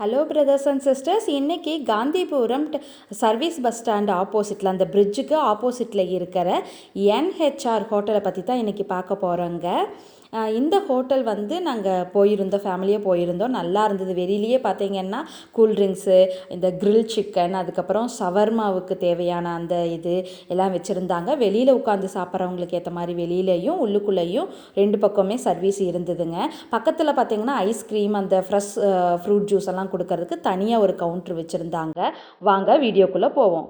Hello brothers and sisters இன்றைக்கி Gandhipuram service bus stand ஆப்போசிட்டில் அந்த பிரிட்ஜுக்கு ஆப்போசிட்டில் இருக்கிற என்ஹெச்ஆர் ஹோட்டலை பற்றி தான் இன்றைக்கி பார்க்க போகிறோங்க இந்த ஹோட்டல் வந்து நாங்கள் போயிருந்தோம் ஃபேமிலியாக போயிருந்தோம். நல்லா இருந்தது. வெளியிலேயே பார்த்தீங்கன்னா கூல்ட்ரிங்க்ஸு இந்த கிரில் சிக்கன் அதுக்கப்புறம் சவர்மாவுக்கு தேவையான அந்த இது எல்லாம் வச்சுருந்தாங்க. வெளியில் உட்காந்து சாப்பிட்றவங்களுக்கு ஏற்ற மாதிரி வெளியிலையும் உள்ளுக்குள்ளேயும் ரெண்டு பக்கமே சர்வீஸ் இருந்ததுங்க. பக்கத்தில் பார்த்தீங்கன்னா ஐஸ்கிரீம் அந்த ஃப்ரெஷ் ஃப்ரூட் ஜூஸ் எல்லாம் கொடுக்கறதுக்கு தனியாக ஒரு கவுண்ட்ரு வச்சுருந்தாங்க. வாங்க வீடியோக்குள்ளே போவோம்.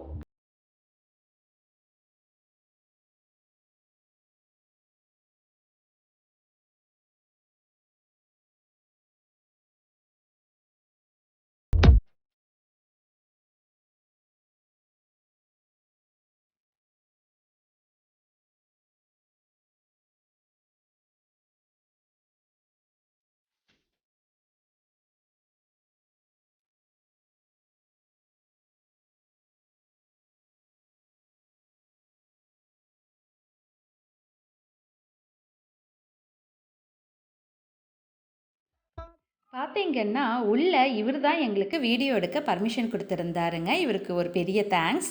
பார்த்தீங்கன்னா உள்ளே இவர் தான் எங்களுக்கு வீடியோ எடுக்க பர்மிஷன் கொடுத்துருந்தாருங்க. இவருக்கு ஒரு பெரிய தேங்க்ஸ்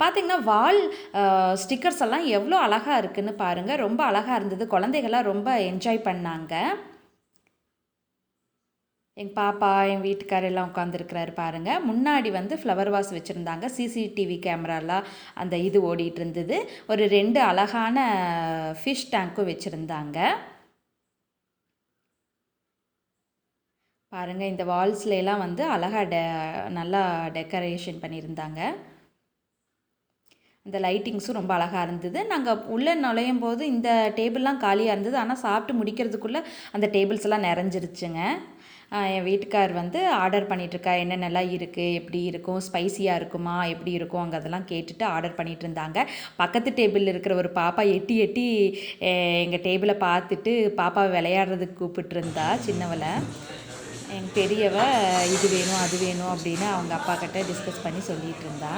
பார்த்தீங்கன்னா வால் ஸ்டிக்கர்ஸ் எல்லாம் எவ்வளோ அழகாக இருக்குன்னு பாருங்கள் ரொம்ப அழகாக இருந்தது. குழந்தைகள்லாம் ரொம்ப என்ஜாய் பண்ணாங்க. எங்கள் பாப்பா என் வீட்டுக்காரர் எல்லாம் உட்காந்துருக்கிறாரு பாருங்கள் முன்னாடி வந்து ஃப்ளவர் வாஸ் வச்சுருந்தாங்க. சிசிடிவி கேமராலாம் அந்த இது ஓடிட்டு இருந்தது. ஒரு ரெண்டு அழகான ஃபிஷ் டேங்க்கும் வச்சுருந்தாங்க. பாருங்கள் இந்த வால்ஸ்லாம் வந்து அழகாக டெ நல்லா டெக்கரேஷன் பண்ணியிருந்தாங்க. இந்த லைட்டிங்ஸும் ரொம்ப அழகாக இருந்தது. நாங்கள் உள்ளே நுழையும் போது இந்த டேபிள்லாம் காலியாக இருந்தது. ஆனால் சாப்பிட்டு முடிக்கிறதுக்குள்ளே அந்த டேபிள்ஸ் எல்லாம் நிறைஞ்சிருச்சுங்க. என் வீட்டுக்கார் வந்து ஆர்டர் பண்ணிகிட்ருக்கா என்னென்னலாம் இருக்குது எப்படி இருக்கும்? ஸ்பைசியாக இருக்குமா? எப்படி இருக்கும்? அங்கே அதெல்லாம் கேட்டுட்டு ஆர்டர் பண்ணிட்டு இருந்தாங்க பக்கத்து டேபிளில் இருக்கிற ஒரு பாப்பா எட்டி எட்டி எங்கள் டேபிளை பார்த்துட்டு பாப்பாவை விளையாடுறதுக்கு கூப்பிட்டுருந்தா சின்னவளை. என் பெரியவ இது வேணும் அது வேணும் அப்படின்னு அவங்க அப்பா கிட்ட டிஸ்கஸ் பண்ணி சொல்லிட்டு இருந்தா.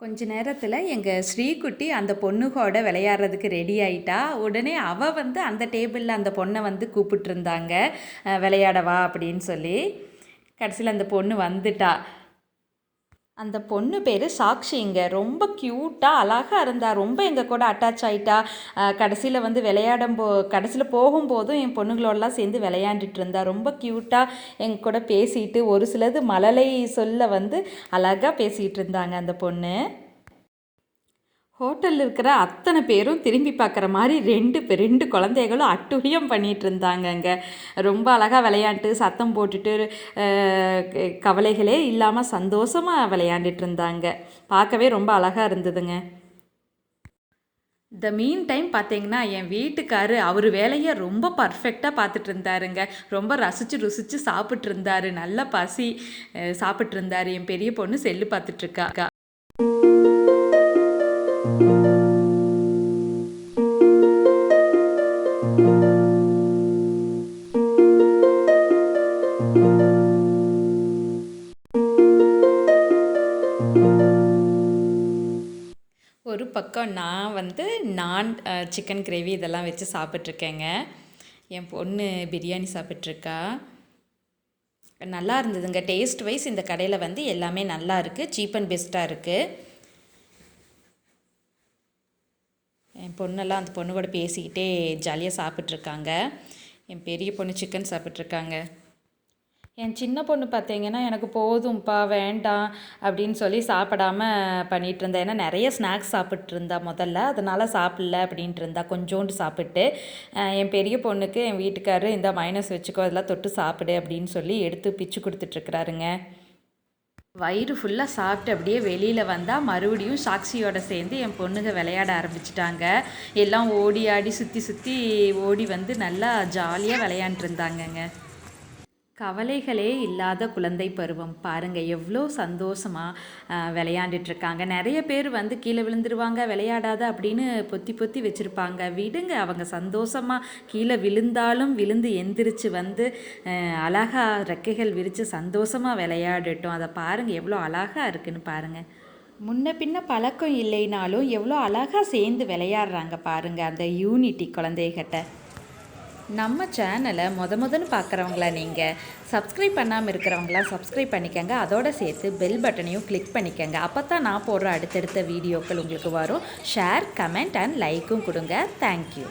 கொஞ்ச நேரத்தில் எங்கள் ஸ்ரீகுட்டி அந்த பொண்ணுகோட விளையாடுறதுக்கு ரெடி ஆயிட்டா. உடனே அவள் வந்து அந்த டேபிளில் அந்த பொண்ணை வந்து கூப்பிட்டுருந்தாங்க விளையாடவா? அப்படின்னு சொல்லி. கடைசியில் அந்த பொண்ணு வந்துட்டா. அந்த பொண்ணு பேர் சாக்ஷிங்க ரொம்ப க்யூட்டாக அழகாக இருந்தா ரொம்ப எங்கள் கூட அட்டாச் ஆயிட்டா. கடைசியில் வந்து விளையாடும் போ கடைசியில் போகும்போதும் என் பொண்ணுங்களோடலாம் சேர்ந்து விளையாண்டுட்டு இருந்தா. ரொம்ப க்யூட்டாக எங்கள் கூட பேசிட்டு ஒரு சிலது மழலை சொல்ல வந்து அழகாக பேசிகிட்டு இருந்தாங்க அந்த பொண்ணு. ஹோட்டலில் இருக்கிற அத்தனை பேரும் திரும்பி பார்க்குற மாதிரி ரெண்டு பேர் ரெண்டு குழந்தைகளும் அட்டுழியம் பண்ணிகிட்டு இருந்தாங்கங்க. ரொம்ப அழகாக விளையாண்டு சத்தம் போட்டுட்டு கவலைகளே இல்லாமல் சந்தோஷமாக விளையாண்டுட்டு இருந்தாங்க. பார்க்கவே ரொம்ப அழகாக இருந்ததுங்க. த மீன் டைம் பார்த்தீங்கன்னா என் வீட்டுக்காரு அவர் வேலையை ரொம்ப பர்ஃபெக்டாக பார்த்துட்டு இருந்தாருங்க. ரொம்ப ரசித்து ருசித்து சாப்பிட்டு இருந்தாரு. நல்ல பசி சாப்பிட்டு இருந்தார். என் பெரிய பொண்ணு செல்லு பார்த்துட்ருக்கா பக்கம் நான் வந்து நான் சிக்கன் கிரேவி இதெல்லாம் வச்சு சாப்பிட்ருக்கேங்க என் பொண்ணு பிரியாணி சாப்பிட்ருக்கா நல்லா இருந்ததுங்க. டேஸ்ட் வைஸ் இந்த கடையில் வந்து எல்லாமே நல்லா இருக்குது சீப் அண்ட் பெஸ்ட்டாக இருக்குது என் பொண்ணெல்லாம் அந்த பொண்ணு கூட பேசிக்கிட்டே ஜாலியாக சாப்பிட்ருக்காங்க என் பெரிய பொண்ணு சிக்கன் சாப்பிட்ருக்காங்க என் சின்ன பொண்ணு பார்த்தீங்கன்னா எனக்கு போதும்ப்பா வேண்டாம் அப்படின்னு சொல்லி சாப்பிடாம பண்ணிகிட்டு இருந்தா. ஏன்னா நிறைய ஸ்நாக்ஸ் சாப்பிட்டு இருந்தா முதல்ல. அதனால் சாப்பிடல அப்படின்ட்டு இருந்தா. கொஞ்சோண்டு சாப்பிட்டு என் பெரிய பொண்ணுக்கு என் வீட்டுக்காரரு இந்த மைனஸ் வச்சுக்கோ அதெல்லாம் தொட்டு சாப்பிடு அப்படின்னு சொல்லி எடுத்து பிச்சு கொடுத்துட்ருக்குறாருங்க வயிறு ஃபுல்லாக சாப்பிட்டு அப்படியே வெளியில் வந்தால் மறுபடியும் சாக்சியோட சேர்ந்து என் பொண்ணுங்க விளையாட ஆரம்பிச்சிட்டாங்க. எல்லாம் ஓடி ஆடி சுற்றி சுற்றி ஓடி வந்து நல்லா ஜாலியாக விளையாண்டுருந்தாங்கங்க கவலைகளே இல்லாத குழந்தை பருவம். பாருங்கள் எவ்வளோ சந்தோஷமாக விளையாண்டுட்டுருக்காங்க நிறைய பேர் வந்து கீழே விழுந்துருவாங்க விளையாடாத அப்படின்னு பொத்தி பொத்தி வச்சுருப்பாங்க. விடுங்க அவங்க சந்தோஷமாக கீழே விழுந்தாலும் விழுந்து எந்திரிச்சு வந்து அழகாக ரெக்கைகள் விரித்து சந்தோஷமாக விளையாடட்டும். அதை பாருங்கள் எவ்வளோ அழகாக இருக்குன்னு பாருங்கள் முன்ன பின்ன பழக்கம் இல்லைனாலும் எவ்வளோ அழகாக சேர்ந்து விளையாடுறாங்க பாருங்கள் அந்த யூனிட்டி குழந்தைகிட்ட நம்ம சேனலை முத முதன்னு பார்க்குறவங்களா நீங்கள் சப்ஸ்கிரைப் பண்ணாமல் இருக்கிறவங்களாம் சப்ஸ்கிரைப் பண்ணிக்கோங்க. அதோட சேர்த்து பெல் பட்டனையும் கிளிக் பண்ணிக்கோங்க. அப்போ தான் நான் போடுற அடுத்தடுத்த வீடியோக்கள் உங்களுக்கு வரும். ஷேர் கமெண்ட் அண்ட் லைக்கும் கொடுங்க. தேங்க்யூ